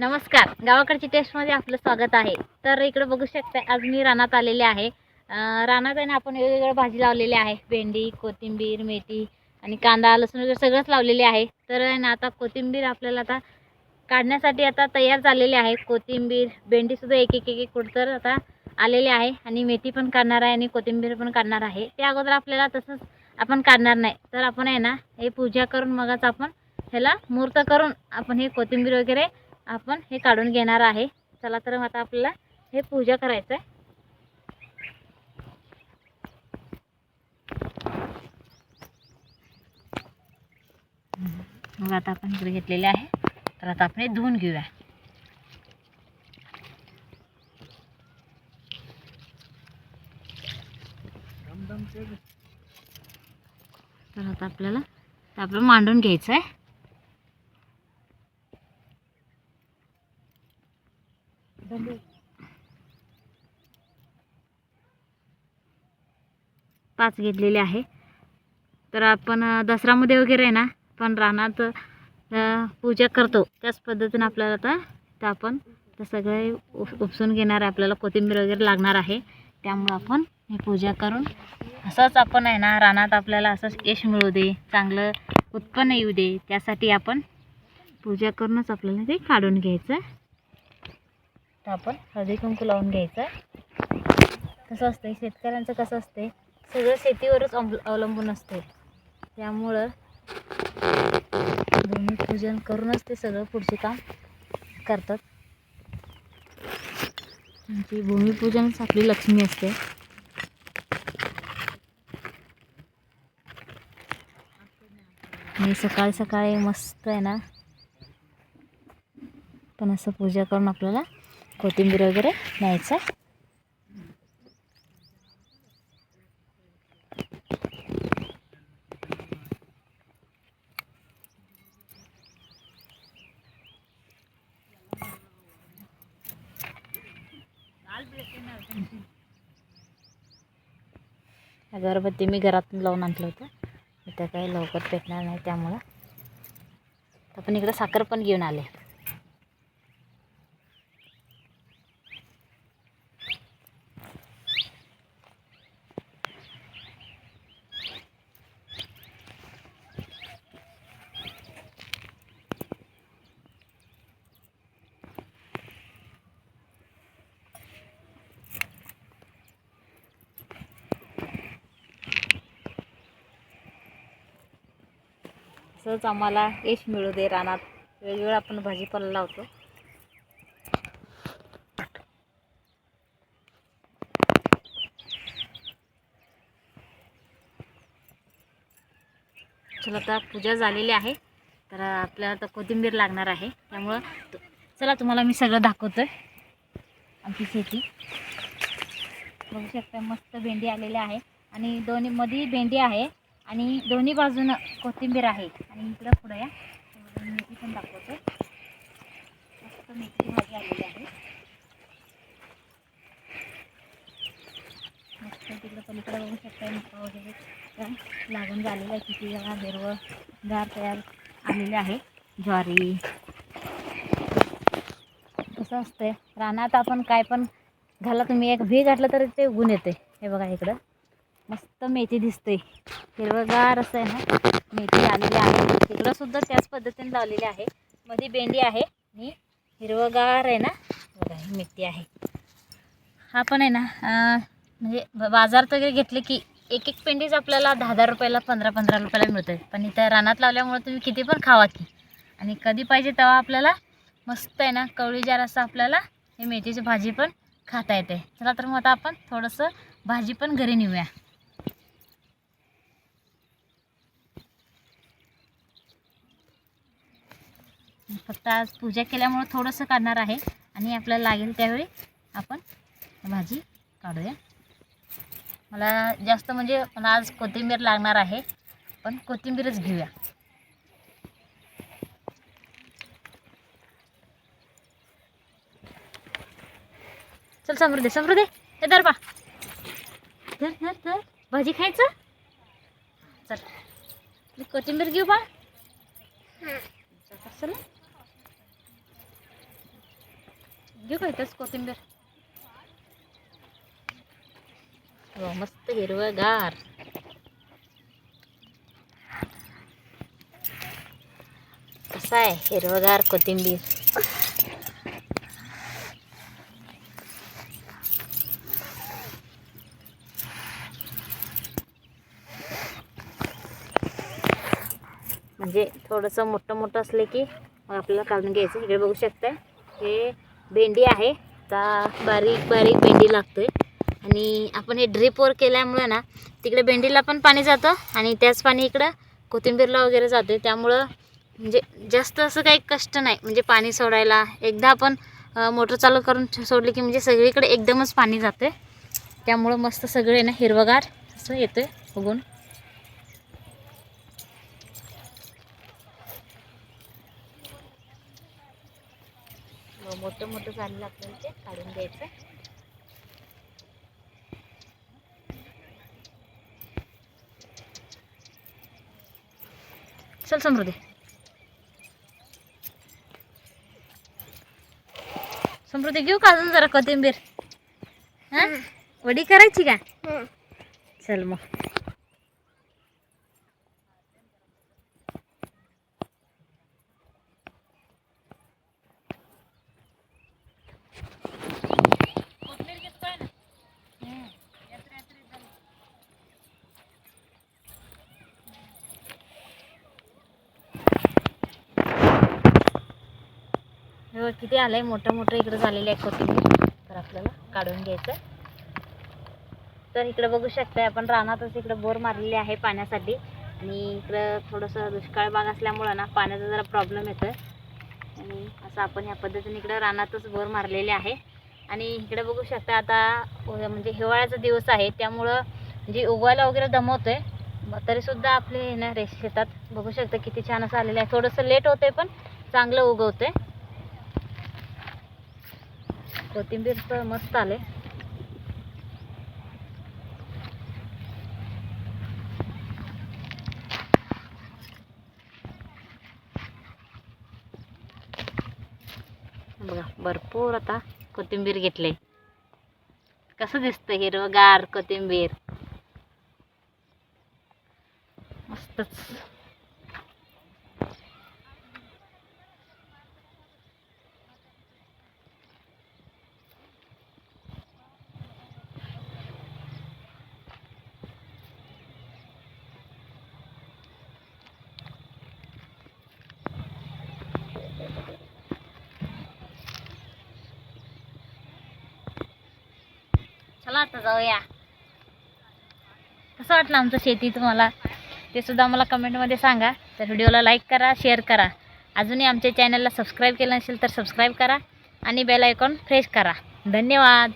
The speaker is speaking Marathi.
नमस्कार. गावाकडची टेस्टमध्ये आपलं स्वागत आहे. तर इकडे बघू शकता आज मी रानात आलेले आहे. रानात आहे ना आपण वेगवेगळ्या भाजी लावलेली आहे. भेंडी कोथिंबीर मेथी आणि कांदा लसूण वगैरे सगळंच लावलेले आहे. तर आहे ना आता कोथिंबीर आपल्याला आता काढण्यासाठी आता तयार झालेली आहे. कोथिंबीर भेंडीसुद्धा एक एक एक एक कुठतर आता आलेले आहे आणि मेथी पण काढणार आहे आणि कोथिंबीर पण काढणार आहे. त्या अगोदर आपल्याला तसंच आपण काढणार नाही. तर आपण आहे ना हे पूजा करून मगच आपण ह्याला मूर्त करून आपण हे कोथिंबीर वगैरे आपण हे काढून घेणार आहे. चला तर मग आता आपल्याला हे पूजा करायचं आहे मग आता आपण इकडे घेतलेले आहे. तर आता आपण हे धुवून घेऊया. तर आता आपल्याला आपलं मांडून घ्यायचं आहे पाच घेतलेले आहे. तर आपण दसरामध्ये वगैरे आहे ना पण रानात पूजा करतो. त्याच पद्धतीने आपल्याला आता तर आपण ते सगळे उप उपसून घेणार आहे. आपल्याला कोथिंबीर वगैरे लागणार आहे. त्यामुळं आपण ही पूजा करून असंच आपण आहे ना रानात आपल्याला असंच यश मिळू दे चांगलं उत्पन्न येऊ दे. त्यासाठी आपण पूजा करूनच आपल्याला ते काढून घ्यायचं. तर आपण हळदी कुंकू लावून घ्यायचं. कसं असतं शेतकऱ्यांचं कसं असते सगळं शेतीवरच अवलंबून असते. त्यामुळं भूमिपूजन करूनच ते सगळं पुढचे काम करतात. म्हणजे भूमिपूजनच आपली लक्ष्मी असते. आणि सकाळी सकाळी मस्त आहे ना? पण असं पूजा करून आपल्याला कोथिंबीर वगैरे न्यायचं आहे. अगरबत्ती मी घरातून लावून आणलं होतं. इथं काही लवकर पेटणार नाही त्यामुळं. आपण इकडं साखर पण घेऊन आले. असंच आम्हाला यश मिळू दे रानात. वेगवेगळं आपण भाजीपाला लावतो. चला आता पूजा झालेली आहे. तर आपल्याला आता कोथिंबीर लागणार आहे. त्यामुळं चला तुम्हाला मी सगळं दाखवतोय. आमची शेती. बघू शकता मस्त भेंडी आलेली आहे. आणि दोन्हीमध्ये भेंडी आहे. आणि दोन्ही बाजूनं कोथिंबीर आहे. आणि इकडं पुढं या. मेथी पण दाखवतो. मस्त मेथी भाजी आलेली आहे. मस्त तिकडं पलीकडे बघू शकता मका वगैरे. लागून झालेलं आहे किती जरा हिरवं गार तयार आलेले आहे. ज्वारी. कसं असतंय? रानात आपण काय पण घाला तुम्ही एक भी घातलं तर ते उगून येते हे बघा इकडं. मस्त मेथी दिसते हिरवगार असं आहे ना? मेथी आलेली आहे. तिकडं सुद्धा त्याच पद्धतीने लावलेली आहे. मध्ये भेंडी आहे. आणि हिरवगार आहे ना? बघा ही मेथी आहे. हा पण आहे ना म्हणजे बाजारात वगैरे घेतले की एक एक पेंडीच आपल्याला दहा दहा रुपयाला पंधरा पंधरा रुपयाला मिळतं पण इथं रानात लावल्यामुळे तुम्ही किती पण खावा की. आणि कधी पाहिजे तेव्हा आपल्याला मस्त आहे ना कवळीजार असं आपल्याला हे मेथीची भाजी पण खाता येते. चला तर मग आता आपण थोडंसं भाजी पण घरी नेऊया. फक्त आज पूजा केल्यामुळं थोडंसं काढणार आहे. आणि आपल्याला लागेल त्यावेळी आपण भाजी काढूया. मला जास्त म्हणजे मला आज कोथिंबीर लागणार आहे. पण कोथिंबीरच घेऊया. चल समृद्धी समृद्धी हे धर बा. धर धर धर. भाजी खायचं? चल. कोथिंबीर घेऊ बा. चल, चल. घेऊ इथंच कोथिंबीर? हो मस्त हिरवगार. कसा आहे हिरवगार कोथिंबीर? म्हणजे थोडंसं मोठं मोठं असले की मग आपल्याला काढून घ्यायचं. इकडे बघू शकताय. हे भेंडी आहे. आता बारीक बारीक भेंडी लागतोय. आणि आपण हे ड्रिपवर केल्यामुळं ना तिकडे भेंडीला पण पाणी जातं आणि त्याच पाणी इकडं कोथिंबीरला वगैरे जाते त्यामुळं म्हणजे जास्त असं काही कष्ट नाही. म्हणजे पाणी सोडायला एकदा आपण मोटर चालू करून सोडली की म्हणजे सगळीकडे एकदमच पाणी जाते त्यामुळं मस्त सगळे ना हिरवगार असं येतं बघून. मोठं मोठं झालेलं आपल्याला ते काढून घ्यायचं चल समृद्धी. समृद्धी घेऊ का अजून जरा कोथिंबीर? हा? वडी करायची का? चल मग. बघा किती आलं आहे मोठं मोठं इकडं झालेलं आहे कोथिंबीर. तर आपल्याला काढून घ्यायचं तर इकडं बघू शकताय आपण रानातच इकडं बोर मारलेली आहे पाण्यासाठी. आणि इकडं थोडंसं दुष्काळ भाग असल्यामुळं ना पाण्याचा जरा प्रॉब्लेम येतो आहे आणि असं आपण ह्या पद्धतीने इकडं रानातच बोर मारलेले आहे. आणि इकडे बघू शकता आता म्हणजे हिवाळ्याचा दिवस आहे त्यामुळं म्हणजे उगवायला वगैरे दमवतोय. आहे तरीसुद्धा आपले हे ना रेश शेतात बघू शकता किती छान असं आलेलं आहे. थोडंसं लेट होतंय पण चांगलं उगवतंय. कोथिंबीर तर मस्त आले. बघा भरपूर आता कोथिंबीर घेतले. कसं दिसतं हिरवगार कोथिंबीर? मस्तच. चला आता जाऊया. कसं वाटलं आमचं शेती तुम्हाला? ते सुद्धा मला कमेंटमध्ये सांगा. तर व्हिडिओला लाईक करा शेअर करा. अजूनही आमच्या चॅनलला सबस्क्राईब केलं नसेल तर सबस्क्राईब करा आणि बेल आयकॉन प्रेस करा. धन्यवाद.